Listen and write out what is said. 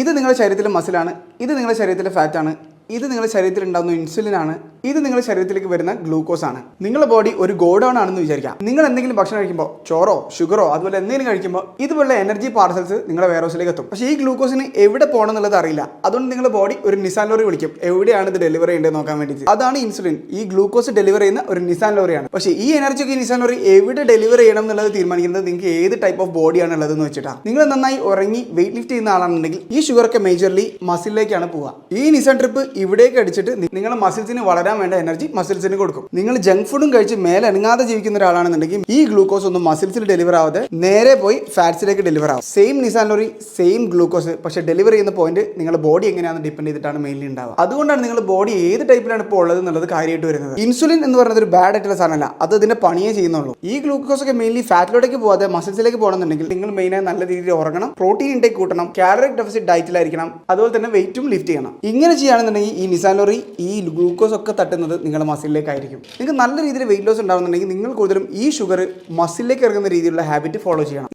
ഇത് നിങ്ങളുടെ ശരീരത്തിലെ മസിലാണ് ഇത് നിങ്ങളുടെ ശരീരത്തിലെ ഫാറ്റാണ് ഇത് നിങ്ങളുടെ ശരീരത്തിൽ ഉണ്ടാകുന്ന ഇൻസുലിൻ ആണ്. ഇത് നിങ്ങളുടെ ശരീരത്തിലേക്ക് വരുന്ന ഗ്ലൂക്കോസ് ആണ്. നിങ്ങളുടെ ബോഡി ഒരു ഗോഡൗൺ ആണെന്ന് വിചാരിക്കാം. നിങ്ങൾ എന്തെങ്കിലും ഭക്ഷണം കഴിക്കുമ്പോൾ ചോറോ ഷുഗറോ അതുപോലെ എന്തെങ്കിലും കഴിക്കുമ്പോൾ ഇതുപോലുള്ള എനർജി പാർസൽസ് നിങ്ങളുടെ വെയർഹൗസിലേക്ക് എത്തും. പക്ഷേ ഈ ഗ്ലൂക്കോസിന് എവിടെ പോകണം എന്നുള്ളത് അറിയില്ല. അതുകൊണ്ട് നിങ്ങളുടെ ബോഡി ഒരു നിസാൻ ലോറി വിളിക്കും. എവിടെയാണ് ഇത് ഡെലിവറി ചെയ്യേണ്ടത് നോക്കാൻ വേണ്ടിയിട്ട്. അതാണ് ഇൻസുലിൻ ഈ ഗ്ലൂക്കോസ് ഡെലിവർ ചെയ്യുന്ന ഒരു നിസാൻ ലോറിയാണ് പക്ഷേ ഈ എനർജി ഒക്കെ നിസാൻ ലോറി എവിടെ ഡെലിവർ ചെയ്യണം എന്നുള്ളത് തീരുമാനിക്കുന്നത് നിങ്ങൾക്ക് ഏത് ടൈപ്പ് ഓഫ് ബോഡിയാണ് ഉള്ളതെന്ന് വെച്ചിട്ടാണ് നിങ്ങൾ നന്നായി ഉറങ്ങി വെയിറ്റ് ലിഫ്റ്റ് ചെയ്യുന്ന ആളാണെന്നുണ്ടെങ്കിൽ ഈ ഷുഗർ ഒക്കെ മേജർലി മസിലിലേക്കാണ് പോവുക. ഈ നിസാൻ ട്രിപ്പ് ഇവിടേക്ക് അടിച്ചിട്ട് നിങ്ങളുടെ മസിൽസിന് വളരാൻ വേണ്ട എനർജി മസിൽസിന് കൊടുക്കും. നിങ്ങൾ ജങ്ക് ഫുഡും കഴിച്ച് മേലെ അനങ്ങാതെ ജീവിക്കുന്ന ഒരാളാണെന്നുണ്ടെങ്കിൽ ഈ ഗ്ലൂക്കോസ് ഒന്നും മസിൽസിൽ ഡെലിവർ ആവാതെ നേരെ പോയി ഫാറ്റ്സിലേക്ക് ഡെലിവർ ആവും. Same Nissan lorry same glucose പക്ഷേ ഡെലിവർ ചെയ്യുന്ന പോയിന്റ് നിങ്ങളുടെ ബോഡി എങ്ങനെയാണെന്ന് ഡിപ്പെൻഡ് ചെയ്തിട്ടാണ് മെയിൻലി ഉണ്ടാവുക. അതുകൊണ്ടാണ് നിങ്ങൾ ബോഡി ഏത് ടൈപ്പിലാണ് ഇപ്പോൾ ഉള്ളത് എന്നുള്ളത് കാര്യമായിട്ട് വരുന്നത്. ഇൻസുലിൻ എന്ന് പറയുന്നത് ഒരു ബാഡ് ആയിട്ടുള്ള സാധനമല്ല. അത് ഇതിന്റെ പണിയേ ചെയ്യുന്നുള്ളൂ. ഈ ഗ്ലൂക്കോസ് ഒക്കെ മെയിൻലി ഫാറ്റിലോട്ടേക്ക് പോകാതെ മസിൽസിലേക്ക് പോകണമെന്നുണ്ടെങ്കിൽ നിങ്ങൾ മെയിനായി നല്ല രീതിയിൽ ഉറങ്ങണം പ്രോട്ടീൻ ഇൻടേക്ക് കൂട്ടണം കാലറിക് ഡെഫിസിറ്റ് ഡയറ്റിലായിരിക്കണം അതുപോലെ തന്നെ വെയിറ്റും ലിഫ്റ്റ് ചെയ്യണം. ഇങ്ങനെ ചെയ്യുകയാണെന്നുണ്ടെങ്കിൽ ഈ നിസാലോറി ഈ ഗ്ലൂക്കോസ് ഒക്കെ തട്ടുന്നത് നിങ്ങളുടെ മസിലിലേക്കായിരിക്കും. നിങ്ങൾക്ക് നല്ല രീതിയിൽ വെയിറ്റ് ലോസ് ഉണ്ടാകുന്നുണ്ടെങ്കിൽ നിങ്ങൾ കൂടുതലും ഈ ഷുഗർ മസിലിലേക്ക് ഇറങ്ങുന്ന രീതിയിലുള്ള ഹാബിറ്റ് ഫോളോ ചെയ്യണം.